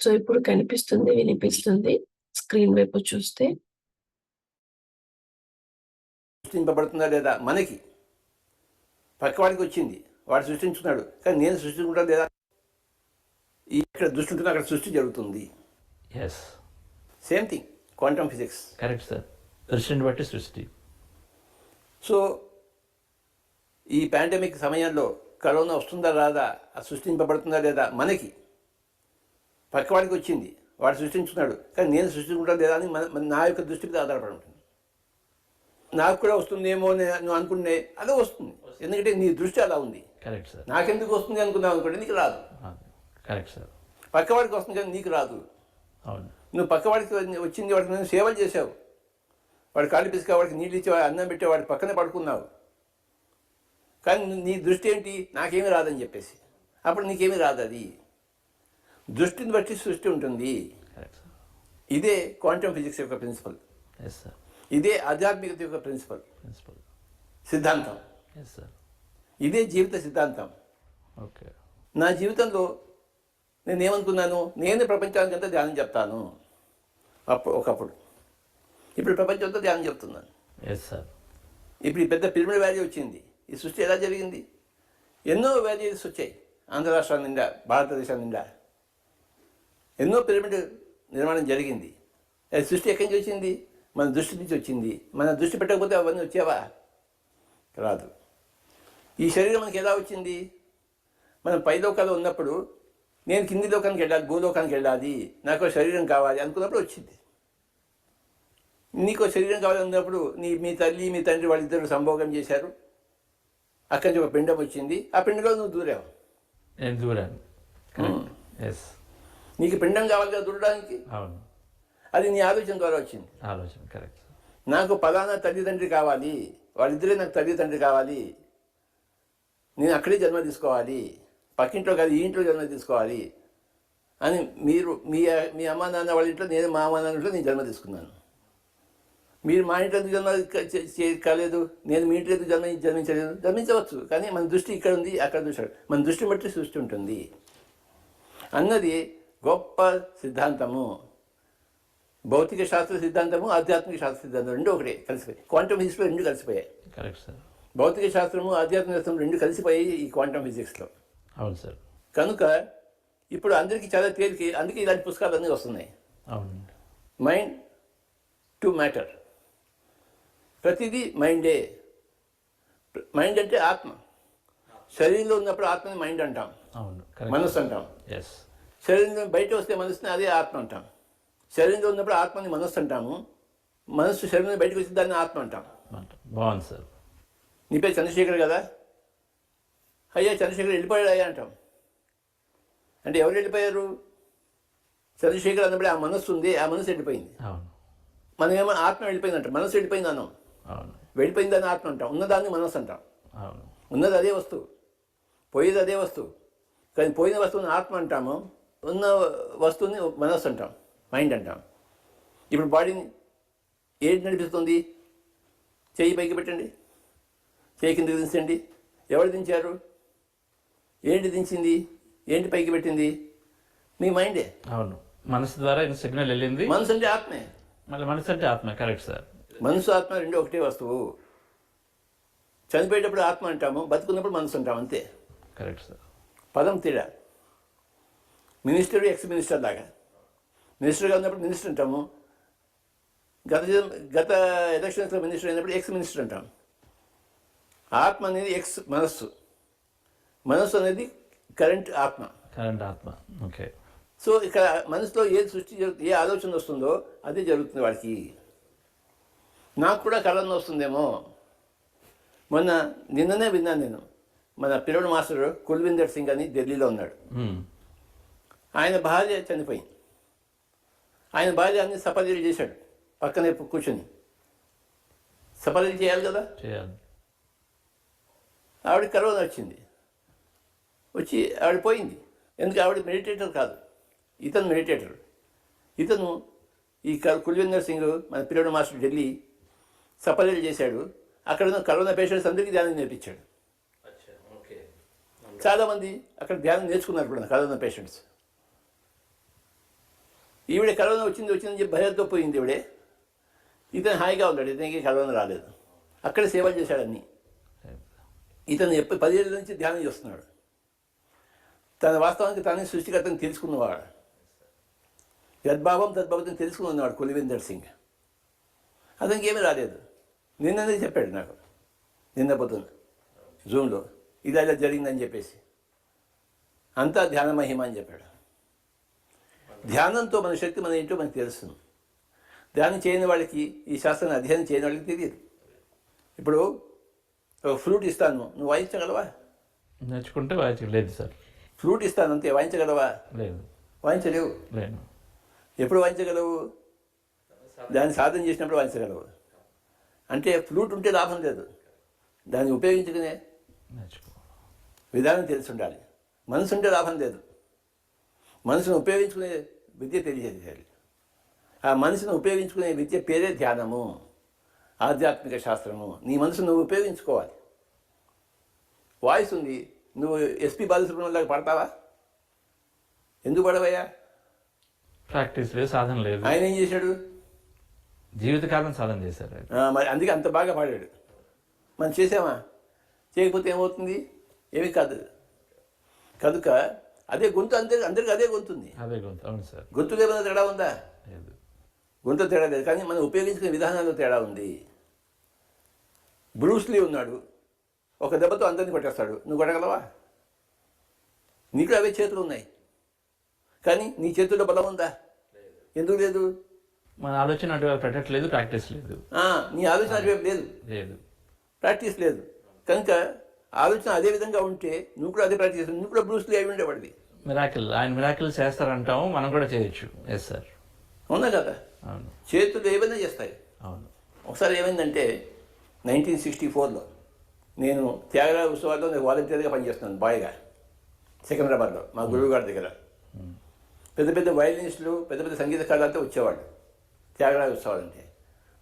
So ఇప్పుడు కనిపిస్తుంది, వినిపిస్తుంది. స్క్రీన్ వైపు చూస్తే. సృష్టింపబడుతుందా లేదా మనకి పక్కవాడికి వచ్చింది వాడు సృష్టించుకున్నాడు కానీ నేను సృష్టించుకుంటా లేదా ఇక్కడ దృష్టి ఉంటుంది అక్కడ సృష్టి జరుగుతుంది yes same thing quantum physics correct sir దృష్టిని బట్టి సృష్టి సో ఈ పాండమిక్ సమయంలో కరోనా వస్తుందా రాదా? సృష్టింపబడుతుందా లేదా? మనకి పక్కవాడికి వచ్చింది. వాడు సృష్టించుకున్నాడు. కానీ నేను సృష్టించుకుంటా లేదా అని మన నా యొక్క దృష్టి మీద ఆధారపడి ఉంటుంది. నాకు కూడా వస్తుందేమో అని నువ్వు అనుకునే అదే వస్తుంది. ఎందుకంటే నీ దృష్టి అలా ఉంది. Correct sir. నాకెందుకు వస్తుంది అనుకున్నావు అనుకోండి నీకు రాదు. Correct sir. పక్కవాడికి వస్తుంది కానీ నీకు రాదు. అవును. నువ్వు పక్కవాడికి వచ్చింది వాడికి నేను సేవలు చేసావు వాడు కాళ్ళు పిసికా వాడికి నీళ్ళు ఇచ్చి వాడు అన్నం పెట్టి వాడి పక్కనే పడుకున్నావు. కానీ నీ దృష్టి ఏంటి? నాకేమీ రాదని చెప్పేసి. అప్పుడు నీకేమీ రాదు అది. దృష్టిని బట్టి సృష్టి ఉంటుంది. ఇదే క్వాంటమ్ ఫిజిక్స్ యొక్క ప్రిన్సిపల్. ఎస్ సార్ ఇదే ఆధ్యాత్మికత యొక్క ప్రిన్సిపల్. ప్రిన్సిపల్ సిద్ధాంతం. ఇదే జీవిత సిద్ధాంతం. ఓకే నా జీవితంలో నేను ఏమనుకున్నాను నేను ప్రపంచానికంతా ధ్యానం చెప్తాను. అప్పుడు ఒకప్పుడు. ఇప్పుడు ప్రపంచంతో ధ్యానం చెప్తున్నాను. ఎస్ సార్ ఇప్పుడు ఈ పెద్ద పిరమిడ్ వ్యాలీ వచ్చింది. ఈ సృష్టి ఎలా జరిగింది? ఎన్నో వ్యాలీస్ వచ్చాయి. ఆంధ్ర రాష్ట్రం నిండా భారతదేశం నిండా. ఎన్నో పిరమిడ్ నిర్మాణం జరిగింది. అది సృష్టి ఎక్కడి నుంచి వచ్చింది? మన దృష్టి నుంచి వచ్చింది. మన దృష్టి పెట్టకపోతే అవన్నీ వచ్చావా? రాదు. ఈ శరీరం మనకి ఎలా వచ్చింది? మనం పై లోకాలు ఉన్నప్పుడు నేను కింది లోకానికి వెళ్ళాలి భూలోకానికి వెళ్ళాలి నాకు శరీరం కావాలి అనుకున్నప్పుడు వచ్చింది. నీకు శరీరం కావాలన్నప్పుడు నీ మీ తల్లి మీ తండ్రి వాళ్ళిద్దరు సంభోగం చేశారు. అక్కడి నుంచి ఒక పిండం వచ్చింది. ఆ పిండంలో నువ్వు దూరావు. నేను దూరాను. ఎస్ నీకు పిండం కావాలి కదా దూరడానికి అవును. అది నీ ఆలోచన ద్వారా వచ్చింది. ఆలోచన కరెక్ట్. నాకు పలానా తల్లిదండ్రి కావాలి వాళ్ళిద్దరే నాకు తల్లిదండ్రి కావాలి నేను అక్కడే జన్మ తీసుకోవాలి పక్కింట్లో కాదు ఈ ఇంట్లో జన్మ తీసుకోవాలి అని మీరు మీ మీ అమ్మ నాన్న వాళ్ళ ఇంట్లో నేను మా అమ్మ నాన్న ఇంట్లో నేను జన్మ తీసుకున్నాను. మీరు మా ఇంట్లో ఎందుకు జన్మ కాలేదు? నేను మీ ఇంట్లో ఎందుకు జన్మ జన్మించలేదు? జన్మించవచ్చు కానీ మన దృష్టి ఇక్కడ ఉంది అక్కడ చూశాడు. మన దృష్టి బట్టి సృష్టి ఉంటుంది. అన్నది గొప్ప సిద్ధాంతము. భౌతిక శాస్త్ర సిద్ధాంతము ఆధ్యాత్మిక శాస్త్ర సిద్ధాంతం రెండు ఒకటే కలిసిపోయాయి. క్వాంటమ్ ఫిజిక్స్లో రెండు కలిసిపోయాయి. Correct sir. భౌతిక శాస్త్రము ఆధ్యాత్మిక శాస్త్రం రెండు కలిసిపోయాయి ఈ క్వాంటమ్ ఫిజిక్స్లో. అవును సార్. కనుక ఇప్పుడు అందరికీ చాలా తేలిక అందుకే ఇలాంటి పుస్తకాలు అన్నీ వస్తున్నాయి. అవునండి. Mind to matter. ప్రతిదీ మైండే. మైండ్ అంటే ఆత్మ. శరీరంలో ఉన్నప్పుడు ఆత్మని మైండ్ అంటాం. అవును మనస్సు అంటాం. ఎస్ శరీరం బయట వస్తే మనసుని అదే ఆత్మ అంటాం. శరీరంలో ఉన్నప్పుడు ఆత్మని మనస్సు అంటాము. మనస్సు శరీరం బయటకు వచ్చి దాన్ని ఆత్మ అంటాం. బాగుంది సార్. నీ పేరు చంద్రశేఖర్ కదా? అయ్యా చంద్రశేఖర్ వెళ్ళిపోయాడు అయ్యా అంటాం. అంటే ఎవరు వెళ్ళిపోయారు? చంద్రశేఖర్ అన్నప్పుడు ఆ మనస్సు ఉంది ఆ మనసు వెళ్ళిపోయింది. మనం ఏమో ఆత్మ వెళ్ళిపోయింది అంటాం. మనసు వెళ్ళిపోయింది అన్నాం. అవును. వెళ్ళిపోయిందని ఆత్మ అంటాం. ఉన్నదాన్ని మనస్సు అంటాం. ఉన్నది అదే వస్తువు. పోయేది అదే వస్తువు. కానీ పోయిన వస్తువుని ఆత్మ అంటాము. ఉన్న వస్తువుని మనస్సు అంటాం మైండ్ అంటాం. ఇప్పుడు బాడీని ఏంటి నడిపిస్తుంది? చేయి పైకి పెట్టండి. చేయి కిందకి దించండి. ఎవరు దించారు? ఏంటి దించింది? ఏంటి పైకి పెట్టింది? మీ మైండే అవును. మనసు ద్వారా సిగ్నల్ వెళ్ళింది. మనసు అంటే ఆత్మే. మళ్ళీ మనసు అంటే ఆత్మ కరెక్ట్ సార్ మనసు ఆత్మ రెండు ఒకటే వస్తువు. చనిపోయేటప్పుడు ఆత్మ అంటాము బతుకున్నప్పుడు మనసు అంటాం అంతే. కరెక్ట్ సార్ పదం తేడా మినిస్టర్ ఎక్స్ మినిస్టర్ లాగా మినిస్టర్గా ఉన్నప్పుడు మినిస్టర్ అంటాము. గత గత ఎలక్షన్స్లో మినిస్టర్ అయినప్పుడు ఎక్స్ మినిస్టర్ అంటాం. ఆత్మ అనేది ఎక్స్ మనస్సు. మనస్సు అనేది కరెంట్ ఆత్మ. కరెంట్ ఆత్మ. ఓకే. సో ఇక్కడ మనసులో ఏ సృష్టి ఏ ఆలోచన వస్తుందో అదే జరుగుతుంది వాడికి. నాకు కూడా కళను వస్తుందేమో. మొన్న నిన్ననే విన్నాను నేను. మన పిల్లడు మాస్టర్ కుల్విందర్ సింగ్ అని ఢిల్లీలో ఉన్నాడు. ఆయన భార్య చనిపోయింది. ఆయన భార్య అన్ని సపర్యలు చేశాడు. పక్కనే కూర్చొని. సపర్యలు చేయాలి కదా? చేయాలి. ఆవిడ కరోనా వచ్చింది. వచ్చి ఆవిడ పోయింది. ఎందుకు? ఆవిడ మెడిటేటర్ కాదు. ఇతను మెడిటేటర్. ఇతను ఈ కుల్వీందర్ సింగ్ మన పిల్లడు మాస్టర్ ఢిల్లీ సపర్యలు చేశాడు. అక్కడ ఉన్న కరోనా పేషెంట్స్ అందరికీ ధ్యానం నేర్పించాడు. చాలామంది అక్కడ ధ్యానం నేర్చుకున్నారు కూడా కరోనా పేషెంట్స్. ఈవిడ కరోనా వచ్చింది వచ్చిందని చెప్పి భయంతో పోయింది ఈవిడే. ఇతను హాయిగా ఉన్నాడు ఇతనికి కరోనా రాలేదు. అక్కడ సేవలు చేశాడని ఇతను ఎప్పుడు పదిహేళ్ళ నుంచి ధ్యానం చేస్తున్నాడు. తన వాస్తవానికి తానే సృష్టికర్తను తెలుసుకున్నవాడు. యద్భావం తద్భావం తెలుసుకున్నవాడు కులవీందర్ సింగ్. అతనికి ఏమీ రాలేదు. నిన్ననే చెప్పాడు నాకు. నిన్న పొద్దున జూమ్లో ఇది అలా జరిగిందని చెప్పేసి. అంతా ధ్యాన మహిమ అని చెప్పాడు. ధ్యానంతో మన శక్తి మన ఏంటో మనకు తెలుస్తుంది. ధ్యానం చేయని వాళ్ళకి ఈ శాస్త్రాన్ని అధ్యయనం చేయని వాళ్ళకి తెలియదు. ఇప్పుడు ఫ్లూట్ ఇస్తాను నువ్వు వాయించగలవా? నేర్చుకుంటే వాయించ లేదు సార్. ఫ్లూట్ ఇస్తాను అంతే వాయించగలవా? లేదు. వాయించలేవు. లేదు. ఎప్పుడు వాయించగలవు? దాన్ని సాధన చేసినప్పుడు వాయించగలవు. అంటే ఫ్లూట్ ఉంటే లాభం లేదు. దాన్ని ఉపయోగించుకునే విధానం తెలిసి ఉండాలి. మనసు ఉంటే లాభం లేదు. మనసును ఉపయోగించుకునే విద్య తెలియజేయాలి. ఆ మనసును ఉపయోగించుకునే విద్య పేరే ధ్యానము ఆధ్యాత్మిక శాస్త్రము. నీ మనసు నువ్వు ఉపయోగించుకోవాలి. వాయిస్ ఉంది. నువ్వు ఎస్పి బాలసుబ్రహ్మణ్యం లాగా పడతావా? ఎందుకు పడవయ్యా? ప్రాక్టీస్ లేదు సాధన లేదు. ఆయన ఏం చేశాడు? జీవితకాలం సాధన చేశారు మరి అందుకే అంత బాగా పాడాడు. మనం చేసామా? చేయకపోతే ఏమవుతుంది? ఏమీ కాదు. కనుక అదే గొంతు అందరి అందరికి అదే గొంతుంది. అదే గొంతు అవును సార్. గొంతులో ఏమైనా తేడా ఉందా? లేదు. గొంతు తేడా లేదు కానీ మనం ఉపయోగించుకునే విధానంలో తేడా ఉంది. బ్రూస్లీ ఉన్నాడు ఒక దెబ్బతో అందరిని కొట్టేస్తాడు. నువ్వు కొట్టగలవా? నీకు అవే చేతులు ఉన్నాయి. కానీ నీ చేతుల్లో బలం ఉందా? ఎందుకు లేదు? మన ఆలోచన అటువైపు పెట్టట్లేదు ప్రాక్టీస్ లేదు. నీ ఆలోచన అటువైపు లేదు. లేదు. ప్రాక్టీస్ లేదు. కనుక ఆలోచన అదే విధంగా ఉంటే నువ్వు కూడా అదే ప్రాక్టీస్ చేస్తావు. నువ్వు కూడా బ్రూస్లీ అయి ఉండేవాడివి. మిరాకిల్ ఆయన మిరాకిల్ చేస్తారంటాము మనం కూడా చేయొచ్చు. ఎస్ సార్ అవునా కదా? అవును. చేతులు ఏమైనా చేస్తాయి. అవును. ఒకసారి ఏమైందంటే నైన్టీన్ సిక్స్టీ ఫోర్లో నేను త్యాగరాజ ఉత్సవాల్లో నేను వాలంటీర్గా పనిచేస్తున్నాను బాయ్గా. సికింద్రాబాద్లో మా గురువు గారి దగ్గర. పెద్ద పెద్ద వయలినిస్టులు పెద్ద పెద్ద సంగీతకారులంతా వచ్చేవాళ్ళు. త్యాగరాజ ఉత్సవాలు అంటే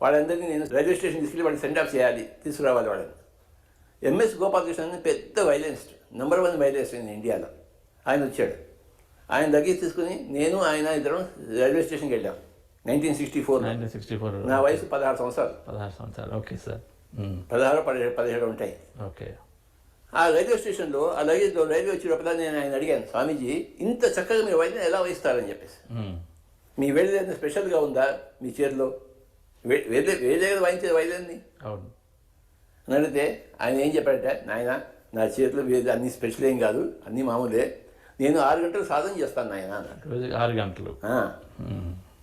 వాళ్ళందరినీ నేను రైల్వే స్టేషన్ తీసుకెళ్ళి వాళ్ళని సెండ్ ఆఫ్ చేయాలి తీసుకురావాలి వాళ్ళని. ఎంఎస్ గోపాలకృష్ణ పెద్ద violinist number one violinist in ఇండియాలో ఆయన వచ్చాడు. ఆయన దగ్గర తీసుకుని నేను ఆయన ఇద్దరం రైల్వే స్టేషన్కి వెళ్ళాం. Nineteen sixty nineteen sixty four నా వయసు పదహారు సంవత్సరాలు. పదహారు సంవత్సరాలు. Okay sir. పదహారు పదిహేడు పదిహేడు ఉంటాయి. ఓకే. ఆ రైల్వే స్టేషన్లో ఆ లగేజ్లో రైల్వే వచ్చినప్పుడు నేను ఆయన అడిగాను స్వామీజీ ఇంత చక్కగా మీరు వైద్యం ఎలా వహిస్తారని చెప్పేసి. మీ వేడి స్పెషల్గా ఉందా మీ చేతిలో వే- వేరే వేరే దగ్గర వాయించేది వైద్యాన్ని అవును. అని అడిగితే ఆయన ఏం చెప్పాడట నాయన నా చేతిలో వేరే అన్ని స్పెషల్ ఏం కాదు అన్నీ మామూలే. నేను ఆరు గంటలు సాధన చేస్తాను నాయన రోజు ఆరు గంటలు.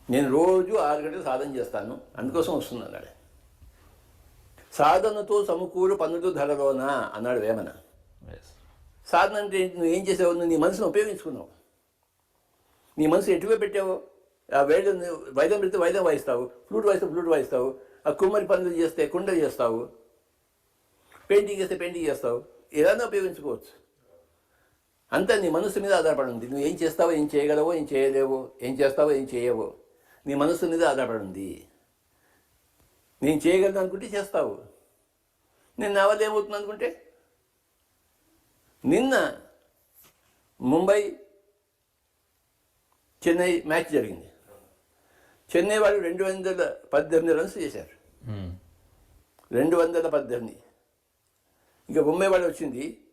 నేను రోజు ఆరు గంటలు సాధన చేస్తాను అందుకోసం వస్తుంది అన్నాడు. సాధనతో సమకూరు పన్నులు ధరలోనా? అన్నాడు వేమన. సాధన అంటే? నువ్వు ఏం చేసావు నువ్వు నీ మనసును ఉపయోగించుకున్నావు. నీ మనసు ఎటువైపు పెట్టావు? ఆ వేళ్ళు వైద్యం పెడితే వైద్యం వాయిస్తావు ఫ్లూట్ వాయిస్తే ఫ్లూట్ వాయిస్తావు ఆ కుమ్మరి పనులు చేస్తే కుండ చేస్తావు పెయింటింగ్ చేస్తే పెయింటింగ్ చేస్తావు. ఏదైనా ఉపయోగించుకోవచ్చు. అంతా నీ మనసు మీద ఆధారపడి ఉంది. నువ్వు ఏం చేస్తావో ఏం చేయగలవో ఏం చేయలేవో ఏం చేస్తావో ఏం చేయవో నీ మనసు మీద ఆధారపడి ఉంది. నేను చేయగలను అనుకుంటే చేస్తావు. నేను నా వల్ల ఏమవుతుంది అనుకుంటే నిన్న ముంబై చెన్నై మ్యాచ్ జరిగింది. చెన్నై వాళ్ళు రెండు వందల పద్దెనిమిది రన్స్ చేశారు. రెండు వందల పద్దెనిమిది. ఇంకా ముంబై వాళ్ళు వచ్చింది.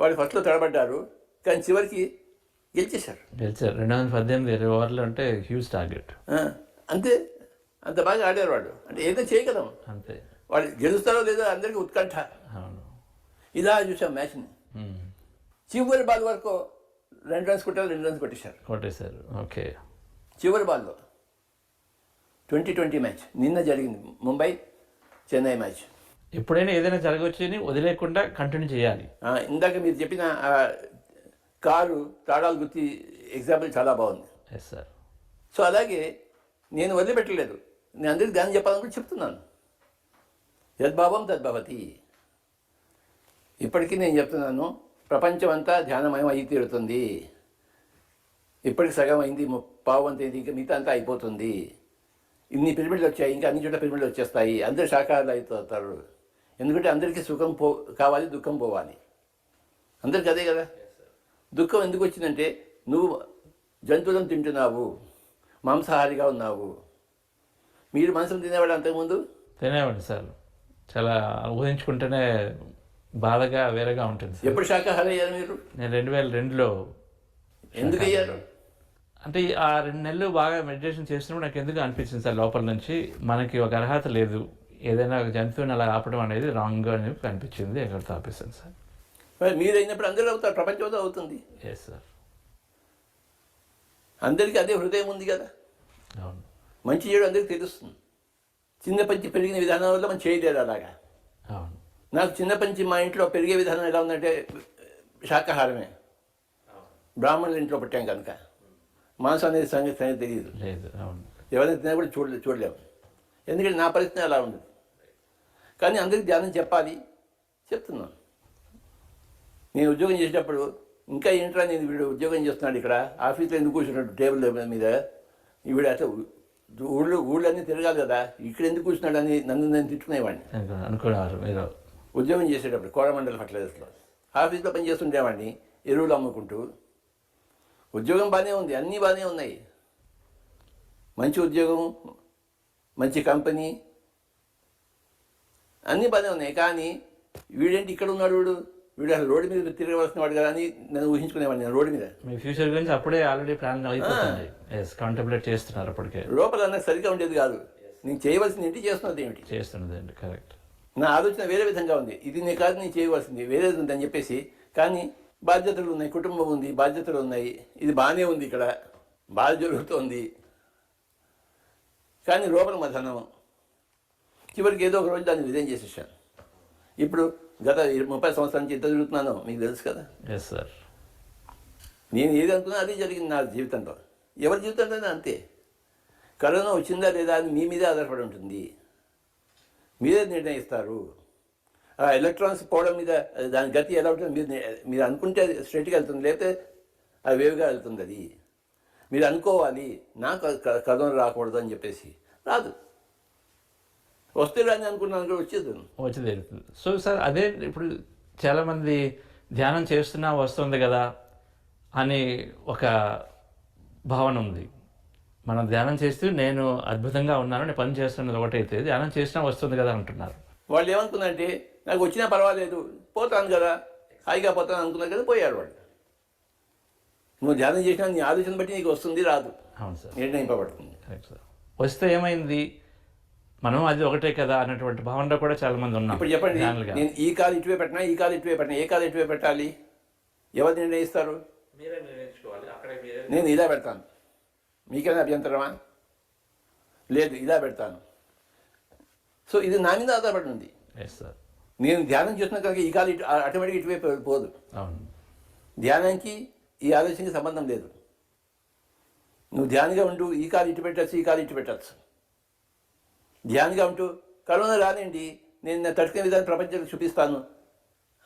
వాళ్ళు ఫస్ట్లో తడబడ్డారు. కానీ చివరికి గెలిచేశారు. గెలిచారు. రెండు వందల పద్దెనిమిది ఇరవై ఓవర్లు అంటే హ్యూజ్ టార్గెట్ అంతే. అంత బాగా ఆడారు వాళ్ళు. అంటే ఏదో చేయగలం. అంతే. వాళ్ళు గెలుస్తారో లేదో అందరికీ ఉత్కంఠ. ఇలా చూసాం మ్యాచ్ని. చివరి బాల్ వరకు రెండు రన్స్ కొట్టారు రెండు రన్స్ కొట్టేశారు. కొట్టేశారు. ఓకే. చివరి బాల్లో ట్వంటీ ట్వంటీ మ్యాచ్ నిన్న జరిగింది. ముంబై చెన్నై మ్యాచ్ ఎప్పుడైనా ఏదైనా జరగవచ్చని వదిలేకుండా కంటిన్యూ చేయాలి. ఇందాక మీరు చెప్పిన కారు తాళాలు గుర్తి ఎగ్జాంపుల్ చాలా బాగుంది. ఎస్ సార్ సో అలాగే నేను వదిలిపెట్టలేదు. నేను అందరికీ ధ్యానం చెప్పాలని చెప్తున్నాను. యద్భావం తద్భవతి ఇప్పటికీ నేను చెప్తున్నాను ప్రపంచం అంతా ధ్యానమయం అయి తీరుతుంది. ఇప్పటికి సగం అయింది పావు అంత అయింది ఇంకా మిగతా అంతా అయిపోతుంది. ఇన్ని పిరమిడ్లు వచ్చాయి ఇంకా అన్ని చోట్ల పిరమిడ్లు వచ్చేస్తాయి. అందరు శాఖాహారులు అయిపోతారు ఎందుకంటే అందరికీ సుఖం పో కావాలి దుఃఖం పోవాలి. అందరికి అదే కదా? దుఃఖం ఎందుకు వచ్చిందంటే నువ్వు జంతువులను తింటున్నావు మాంసాహారిగా ఉన్నావు. మీరు మనసును తినేవాడు అంతకుముందు? తినేవాడిని సార్. చాలా ఊహించుకుంటేనే బాధగా వేరేగా ఉంటుంది సార్. ఎప్పుడు శాకాహారి అయ్యారు మీరు? నేను రెండు వేల రెండులో ఎందుకు అయ్యారు? అంటే ఆ రెండు నెలలు బాగా మెడిటేషన్ చేసినప్పుడు నాకు ఎందుకు అనిపించింది సార్ లోపల నుంచి? మనకి ఒక అర్హత లేదు. ఏదైనా జంతువుని అలా ఆపడం అనేది రాంగ్ అని అనిపించింది ఎక్కడితో ఆపేసాను సార్. మరి మీరు అయినప్పుడు అందరూ అవుతారు ప్రపంచంతో అవుతుంది. ఎస్ సార్ అందరికీ అదే హృదయం ఉంది కదా. అవును. మంచి చెడు అందరికీ తెలుస్తుంది. చిన్న పంచి పెరిగిన విధానం వల్ల మనం చేయలేరు అలాగా. అవును. నాకు చిన్న పంచి మా ఇంట్లో పెరిగే విధానం ఎలా ఉందంటే శాకాహారమే. బ్రాహ్మణుల ఇంట్లో పుట్టాం కనుక. మాంసం అనేది సంగతి సంగతి తెలియదు. లేదు అవును. ఎవరైనా తిన్నా కూడా చూడలే చూడలేము. ఎందుకంటే నా పరిస్థితి అలా ఉంది కానీ అందరికీ ధ్యానం చెప్పాలి. చెప్తున్నాను నేను ఉద్యోగం చేసేటప్పుడు ఇంకా ఏంట్రా నేను వీడు ఉద్యోగం చేస్తున్నాడు ఇక్కడ? ఆఫీస్లో ఎందుకు కూర్చున్నాడు? టేబుల్ మీద వీడు అట్లా ఊళ్ళో ఊళ్ళన్నీ తిరగాలి కదా. ఇక్కడ ఎందుకు కూర్చున్నాడు అని నన్ను నేను తిట్టుకునేవాడిని అనుకు- అనుకున్నారు మీరు. ఉద్యోగం చేసేటప్పుడు కోరమండల ఫర్టిలైజర్స్లో. ఆఫీస్లో పని చేస్తుండేవాడిని ఎరువులు అమ్ముకుంటూ. ఉద్యోగం బాగానే ఉంది అన్నీ బాగానే ఉన్నాయి. మంచి ఉద్యోగం మంచి కంపెనీ అన్నీ బాగానే ఉన్నాయి కానీ వీడేంటి ఇక్కడ ఉన్నాడు వీడు? వీడు అసలు రోడ్డు మీద తిరగవలసిన వాడు కదా అని నేను ఊహించుకునేవాడిని నేను రోడ్డు మీద. మీ ఫ్యూచర్ గురించి అప్పుడే ఆల్రెడీ ప్లాన్ అయిపోతుంది. కాంటెంప్లేట్ చేస్తున్నారు అప్పటికే. లోపల నాకు సరిగ్గా ఉండేది కాదు. నేను చేయవలసింది ఏంటి చేస్తున్నది ఏమిటి చేస్తున్నదండి కరెక్ట్ నా ఆలోచన వేరే విధంగా ఉంది. ఇది నీ కాదు నేను చేయవలసింది. వేరేది ఉందని చెప్పేసి కానీ బాధ్యతలు ఉన్నాయి కుటుంబం ఉంది బాధ్యతలు ఉన్నాయి. ఇది బాగానే ఉంది ఇక్కడ. బాగా జరుగుతోంది. కానీ లోపల మధనం చివరికి ఏదో ఒక రోజు దాన్ని విధం చేసేసాను ఇప్పుడు గత ముప్పై సంవత్సరాల నుంచి ఎంత జరుగుతున్నానో మీకు తెలుసు కదా? ఎస్ సార్ నేను ఏది అనుకున్నా అది జరిగింది నా జీవితంలో. ఎవరి జీవితంలో అంతే. కరోనా వచ్చిందా లేదా అని మీ మీదే ఆధారపడి ఉంటుంది. మీరే నిర్ణయిస్తారు. ఆ ఎలక్ట్రాన్స్ పోవడం మీద దాని గతి ఎలా ఉంటుంది మీరు మీరు అనుకుంటే అది స్ట్రైట్గా వెళ్తుంది లేకపోతే అది వేవ్గా వెళ్తుంది అది. మీరు అనుకోవాలి నాకు కరోనా రాకూడదు అని చెప్పేసి. రాదు. వస్తే రాని అనుకున్నాను కూడా వచ్చేది వచ్చి తీరుతుంది సో సార్ అదే ఇప్పుడు చాలామంది ధ్యానం చేస్తున్నా వస్తుంది కదా అని ఒక భావన ఉంది. మనం ధ్యానం చేస్తూ నేను అద్భుతంగా ఉన్నాను నేను పని చేస్తున్నది ఒకటైతే ధ్యానం చేసినా వస్తుంది కదా అంటున్నారు. వాళ్ళు ఏమనుకున్నారంటే నాకు వచ్చినా పర్వాలేదు పోతాను కదా హాయిగా పోతాను అనుకున్నారు కదా పోయారు వాళ్ళు. నువ్వు ధ్యానం చేసినా నీ ఆలోచన బట్టి నీకు వస్తుంది రాదు. అవును సార్. నిర్ణయింపబడుతుంది. Correct sir. వస్తే ఏమైంది? మనం అది ఒకటే కదా అన్నటువంటి భావనలో కూడా చాలా మంది ఉన్నాం ఇప్పుడు చెప్పండి. నేను ఈ కాలు ఇటువే పెట్టినా ఈ కాలు ఇటువే పెట్టినా ఏ కాలు ఇటువే పెట్టాలి? ఎవరు నిర్ణయిస్తారు? నేను ఇలా పెడతాను. మీకేమైనా అభ్యంతరమా? లేదు ఇలా పెడతాను. సో ఇది నా మీద ఆధారపడి ఉంది. ఎస్ సార్ నేను ధ్యానం చేస్తున్న కనుక ఈ కాలు ఇటు ఆటోమేటిక్ ఇటువైపు పోదు. అవును. ధ్యానానికి ఈ ఆలోచనకి సంబంధం లేదు. నువ్వు ధ్యానిగా ఉంటూ ఈ కాలు ఇటు పెట్టచ్చు ఈ కాలు ఇటు పెట్టచ్చు. ధ్యానిగా ఉంటూ కరోనా రానండి నేను తట్టుకునే విధానం ప్రపంచానికి చూపిస్తాను.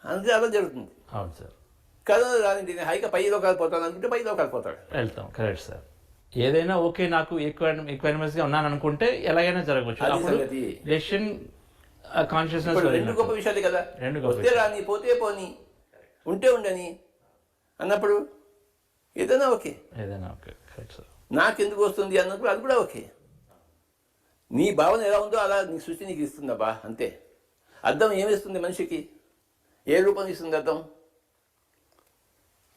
అంతే అలా జరుగుతుంది. అవును సార్. కరోనా రానండి నేను హైగా పై లోకాలు పోతాను అనుకుంటే పై లోకాలు పోతాడు. వెళ్తాం కరెక్ట్ సార్. ఏదైనా ఓకే నాకు ఈక్వైనమస్గా ఉన్నాను అనుకుంటే ఎలాగైనా జరగవచ్చు. డెసిషన్ కాన్షియస్నెస్ రెండు గొప్ప విషయాలే కదా. రెండు గొప్ప వస్తే రాని పోతే పోని ఉంటే ఉండని అన్నప్పుడు ఏదైనా ఓకే. ఏదైనా ఓకే కరెక్ట్ సార్. నాకెందుకు వస్తుంది అన్నప్పుడు అది కూడా ఓకే. నీ భావన ఎలా ఉందో అలా నీ సృష్టి నీకు ఇస్తుందబ్బా అంతే. అద్దం ఏమిస్తుంది మనిషికి? ఏ రూపం ఇస్తుంది అద్దం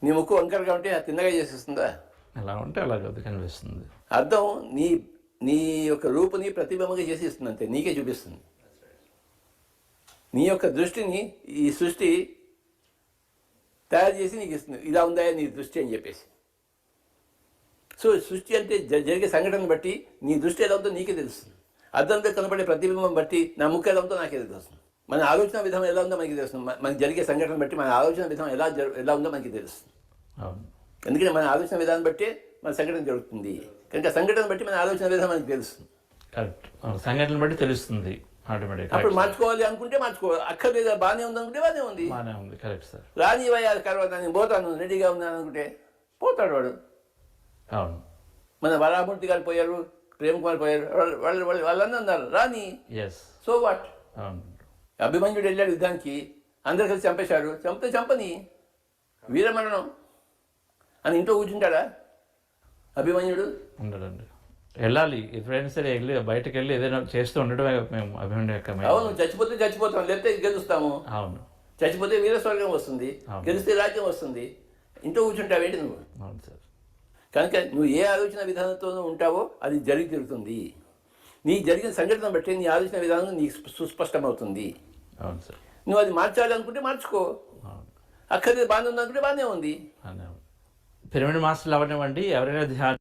నీ ముక్కు వంకరగా ఉంటే అది తిన్నగా చేసేస్తుందా? ఎలా ఉంటే అలా కనిపిస్తుంది. అద్దం నీ నీ యొక్క రూపుని ప్రతిబింబంగా చేసి ఇస్తుంది అంతే నీకే చూపిస్తుంది. నీ యొక్క దృష్టిని ఈ సృష్టి తయారు చేసి నీకు ఇస్తుంది. ఇలా ఉందా నీ దృష్టి అని చెప్పేసి. సో సృష్టి అంటే జరిగే సంఘటన బట్టి నీ దృష్టి ఎలా ఉందో నీకే తెలుస్తుంది. అద్దంతో కనబడే ప్రతిబింబం బట్టి నా ముక్కు ఎలా ఉందో నాకే తెలుస్తుంది మన ఆలోచన విధానం ఎలా ఉందో మనకి తెలుస్తుంది మనకి జరిగే సంఘటన బట్టి మన ఆలోచన విధానం ఎలా ఎలా ఉందో మనకి తెలుస్తుంది అవును. ఎందుకంటే మన ఆలోచన విధానం బట్టే మన సంఘటన జరుగుతుంది. కనుక సంఘటన బట్టి మన ఆలోచన విధానం మనకి తెలుస్తుంది కరెక్ట్. సంఘటన బట్టి తెలుస్తుంది అప్పుడు మార్చుకోవాలి అనుకుంటే మార్చుకోవాలి అక్కర్లేదు బాగానే ఉంది అనుకుంటే బాగానే ఉంది. బాగానే ఉంది కరెక్ట్ సార్. రాని తర్వాత నేను పోతాను రెడీగా ఉన్నాను అనుకుంటే పోతాడు వాడు. అవును. మన వరామూర్తి గారు పోయారు ప్రేమ్ కుమార్ పోయారు వాళ్ళు వాళ్ళు వాళ్ళు వాళ్ళందరూ అన్నారు రాని ఎస్ సో వాట్ అభిమన్యుడు వెళ్ళాడు యుద్ధానికి. అందరు కలిసి చంపేశాడు చంపితే చంపని. వీరమరణం. అని ఇంట్లో కూర్చుంటాడా? అభిమన్యుడు? ఉండడండి. వెళ్ళాలి. ఎప్పుడైనా సరే వెళ్ళి బయటకు వెళ్ళి ఏదైనా చేస్తూ ఉండడమే మేము అభిమన్యు యొక్క అవును చచ్చిపోతే చచ్చిపోతాం. లేకపోతే గెలుస్తాము. అవును. చచ్చిపోతే వీరస్వర్గం వస్తుంది. గెలిస్తే రాజ్యం వస్తుంది. ఇంట్లో కూర్చుంటావేంటి నువ్వు? అవును సార్. కనుక నువ్వు ఏ ఆలోచన విధానంతోనూ ఉంటావో అది జరిగి తీరుతుంది. నీ జరిగిన సంఘటన బట్టి నీ ఆలోచన విధానం నీకు సుస్పష్టమవుతుంది. అవును సార్. నువ్వు అది మార్చాలి అనుకుంటే మార్చుకో. అవును. అక్కడికి బాగానే ఉంది. అనుకుంటే బాగానే ఉంది. పిరమిడ్ మాస్టర్లు అవనివ్వండి ఎవరైనా ధ్యానం